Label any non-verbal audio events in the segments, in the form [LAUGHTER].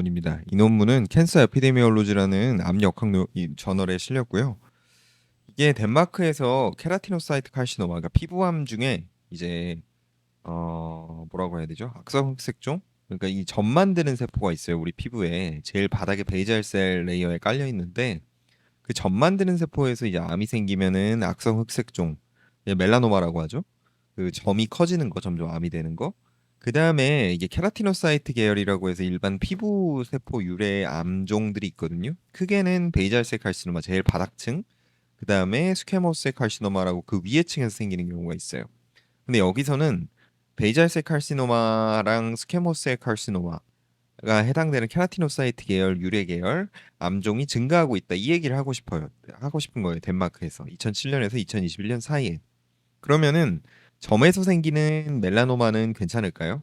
논문입니다. 이 논문은 캔서 에피데미올로지라는 암 역학 노- 이 저널에 실렸고요. 이게 덴마크에서 케라티노사이트 칼시노마, 그러니까 피부암 중에 이제 어 뭐라고 해야 되죠? 악성 흑색종? 그러니까 이 점 만드는 세포가 있어요. 우리 피부에 제일 바닥에 베이젤셀 레이어에 깔려 있는데 그 점 만드는 세포에서 이제 암이 생기면은 악성 흑색종, 이제 멜라노마라고 하죠. 그 점이 커지는 거, 점점 암이 되는 거. 그 다음에 이게 케라티노사이트 계열이라고 해서 일반 피부 세포 유래 암종들이 있거든요. 크게는 베이잘셀 칼시노마 제일 바닥층, 그 다음에 스퀘모셀 칼시노마라고 그 위에 층에서 생기는 경우가 있어요. 근데 여기서는 베이잘셀 칼시노마랑 스퀘모셀 칼시노마 가 해당되는 케라티노사이트 계열 유래 계열 암종이 증가하고 있다 이 얘기를 하고 싶어요. 하고 싶은 거예요. 덴마크에서 2007년에서 2021년 사이에. 그러면은 점에서 생기는 멜라노마는 괜찮을까요?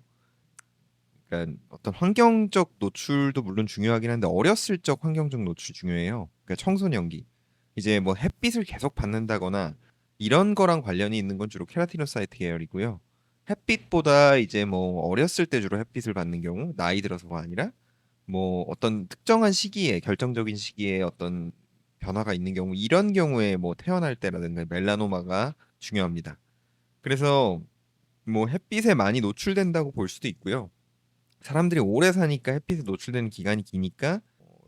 그러니까 어떤 환경적 노출도 물론 중요하긴 한데 어렸을 적 환경적 노출 중요해요. 그러니까 청소년기. 이제 뭐 햇빛을 계속 받는다거나 이런 거랑 관련이 있는 건 주로 케라티노사이트 계열이고요. 햇빛보다 이제 뭐 어렸을 때 주로 햇빛을 받는 경우, 나이 들어서가 아니라 뭐 어떤 특정한 시기에 결정적인 시기에 어떤 변화가 있는 경우 이런 경우에 뭐 태어날 때라든가 멜라노마가 중요합니다. 그래서 뭐 햇빛에 많이 노출된다고 볼 수도 있고요. 사람들이 오래 사니까 햇빛에 노출되는 기간이 기니까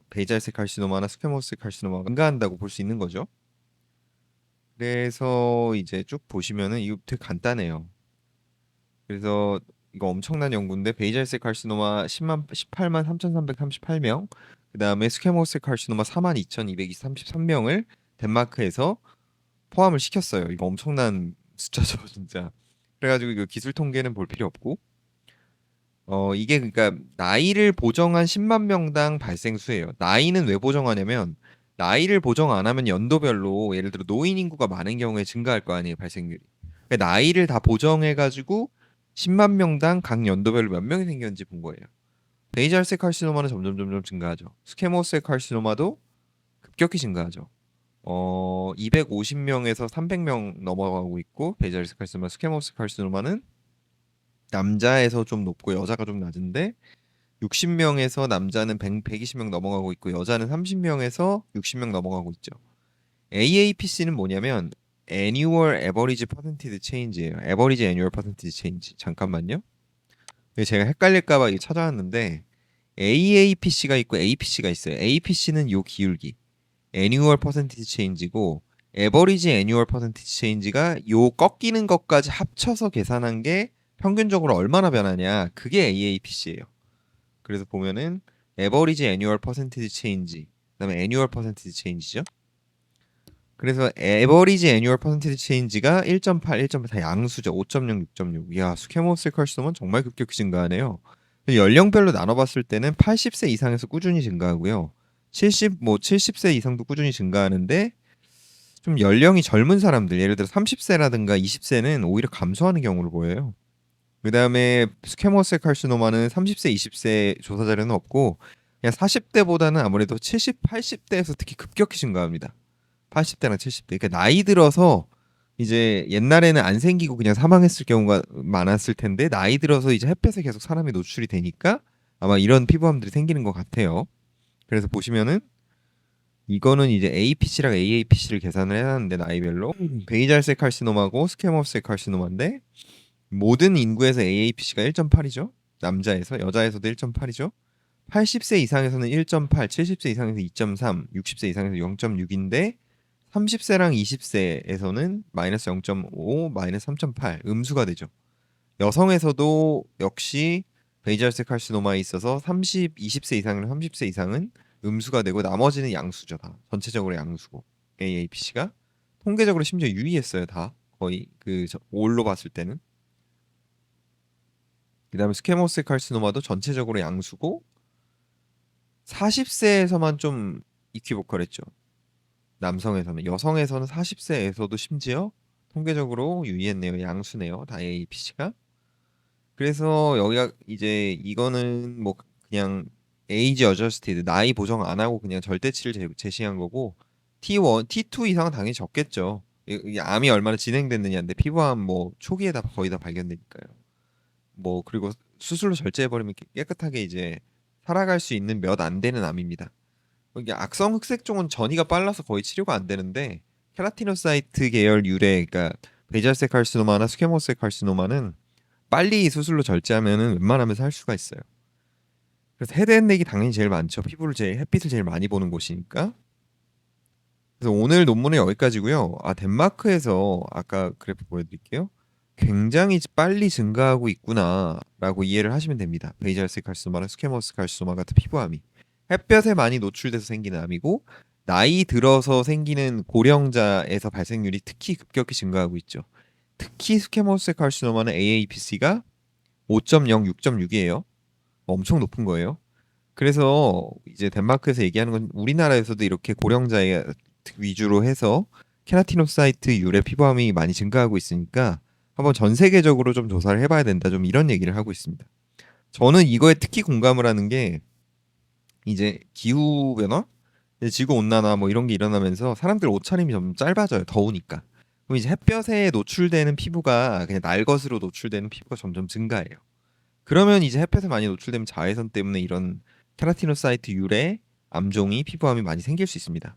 베이잘셀 칼시노마나 스퀘모스 칼시노마가 증가한다고 볼 수 있는 거죠. 그래서 이제 쭉 보시면은 이거 되게 간단해요. 그래서 이거 엄청난 연구인데 베이잘셀 칼시노마 10만 18만 3,338명, 그다음에 스퀘모스 칼시노마 4만 2,233명을 덴마크에서 포함을 시켰어요. 이거 엄청난 숫자죠, [LAUGHS] 진짜. 그래가지고 이거 기술 통계는 볼 필요 없고, 어 이게 그러니까 나이를 보정한 10만 명당 발생 수예요. 나이는 왜 보정하냐면 나이를 보정 안 하면 연도별로 예를 들어 노인 인구가 많은 경우에 증가할 거 아니에요, 발생률이. 그러니까 나이를 다 보정해가지고 10만 명당 각 연도별로 몇 명이 생겼는지 본 거예요. 베이잘셀 칼시노마는 점점 점점 증가하죠. 스퀘모셀 칼시노마도 급격히 증가하죠. 어 250명에서 300명 넘어가고 있고 베이잘셀 칼시노마, 스퀘모셀 칼시노마는 남자에서 좀 높고 여자가 좀 낮은데 60명에서 남자는 100, 120명 넘어가고 있고 여자는 30명에서 60명 넘어가고 있죠. AAPC는 뭐냐면 Annual Average Percentage Change예요. Average Annual Percentage Change. 잠깐만요. 제가 헷갈릴까봐 찾아왔는데 AAPC가 있고 APC가 있어요. APC는 요 기울기 Annual Percentage Change고 Average Annual Percentage Change가 요 꺾이는 것까지 합쳐서 계산한 게 평균적으로 얼마나 변하냐 그게 AAPC예요. 그래서 보면은 Average Annual Percentage Change 그다음에 Annual Percentage Change죠. 그래서 Average Annual Percentage Change가 1.8, 1.8다 양수죠. 5.0, 6.6. 이야 스퀘모셀 칼시노마는 정말 급격히 증가하네요. 연령별로 나눠봤을 때는 80세 이상에서 꾸준히 증가하고요. 70, 뭐 70세 이상도 꾸준히 증가하는데 좀 연령이 젊은 사람들, 예를 들어 30세라든가 20세는 오히려 감소하는 경우를 보여요. 그 다음에 스퀘모셀 칼시노마는 30세, 20세 조사 자료는 없고 그냥 40대보다는 아무래도 70, 80대에서 특히 급격히 증가합니다. 80대나 70대. 그러니까 나이 들어서 이제 옛날에는 안 생기고 그냥 사망했을 경우가 많았을 텐데 나이 들어서 이제 햇볕에 계속 사람이 노출이 되니까 아마 이런 피부암들이 생기는 것 같아요. 그래서 보시면은 이거는 이제 APC랑 AAPC를 계산을 해놨는데 나이별로 베이잘셀 칼시노마고 스퀘모셀 칼시노마인데 모든 인구에서 AAPC가 1.8이죠. 남자에서 여자에서도 1.8이죠. 80세 이상에서는 1.8, 70세 이상에서 2.3, 60세 이상에서 0.6인데 30세랑 20세에서는 마이너스 0.5, 마이너스 3.8 음수가 되죠. 여성에서도 역시 베이잘셀 칼시노마에 있어서 30, 20세 이상이랑 30세 이상은 음수가 되고 나머지는 양수죠 다 전체적으로 양수고 AAPC가 통계적으로 심지어 유의했어요 다 거의 그 저- 올로 봤을 때는 그 다음에 스퀘모스 칼시노마도 전체적으로 양수고 40세에서만 좀 이퀴보컬했죠. 남성에서는 여성에서는 40세에서도 심지어 통계적으로 유의했네요. 양수네요. 다 APC가. 그래서 여기가 이제 이거는 뭐 그냥 에이지 어저스티드 나이 보정 안 하고 그냥 절대치를 제- 제시한 거고 T1, T2 이상은 당연히 적겠죠. 이- 암이 얼마나 진행됐느냐인데 피부암 뭐 초기에 다 거의 다 발견되니까요. 뭐 그리고 수술로 절제해버리면 깨- 깨끗하게 이제 살아갈 수 있는 몇 안 되는 암입니다. 이게 악성 흑색종은 전이가 빨라서 거의 치료가 안 되는데 케라티노사이트 계열 유래 그러니까 베이잘셀 칼시노마나 스퀘모셀 칼시노마는 빨리 수술로 절제하면은 웬만하면 살 수가 있어요. 그래서 헤드앤넥이 당연히 제일 많죠. 피부를 제일 햇빛을 제일 많이 보는 곳이니까. 그래서 오늘 논문은 여기까지고요. 아 덴마크에서 아까 그래프 보여드릴게요. 굉장히 빨리 증가하고 있구나라고 이해를 하시면 됩니다. 베이잘셀 칼시노마나 스퀘모스 칼시노마 같은 피부암이 햇볕에 많이 노출돼서 생기는 암이고 나이 들어서 생기는 고령자에서 발생률이 특히 급격히 증가하고 있죠. 특히 스퀘모스 칼시노마는 AAPC가 5.0, 6.6이에요. 엄청 높은 거예요. 그래서 이제 덴마크에서 얘기하는 건 우리나라에서도 이렇게 고령자에 위주로 해서 케라티노사이트 유래 피부암이 많이 증가하고 있으니까 한번 전 세계적으로 좀 조사를 해봐야 된다. 좀 이런 얘기를 하고 있습니다. 저는 이거에 특히 공감을 하는 게 이제 기후 변화, 지구 온난화 뭐 이런 게 일어나면서 사람들 옷차림이 좀 짧아져요. 더우니까. 그럼 이제 햇볕에 노출되는 피부가 그냥 날 것으로 노출되는 피부가 점점 증가해요. 그러면 이제 햇볕에 많이 노출되면 자외선 때문에 이런 케라티노사이트 유래 암종이 피부암이 많이 생길 수 있습니다.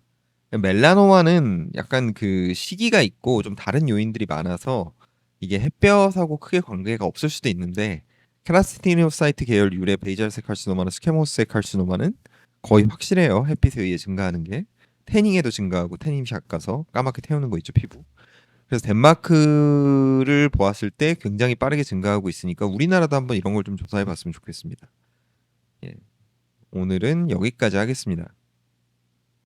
멜라노마는 약간 그 시기가 있고 좀 다른 요인들이 많아서 이게 햇볕하고 크게 관계가 없을 수도 있는데 케라티노사이트 계열 유래 베이잘셀 칼시노마나 스퀘모스셀 칼시노마는 거의 확실해요. 햇빛에 의해 증가하는 게 태닝에도 증가하고 태닝 샷 가서 까맣게 태우는 거 있죠 피부. 그래서 덴마크를 보았을 때 굉장히 빠르게 증가하고 있으니까 우리나라도 한번 이런 걸 좀 조사해 봤으면 좋겠습니다. 예. 오늘은 여기까지 하겠습니다.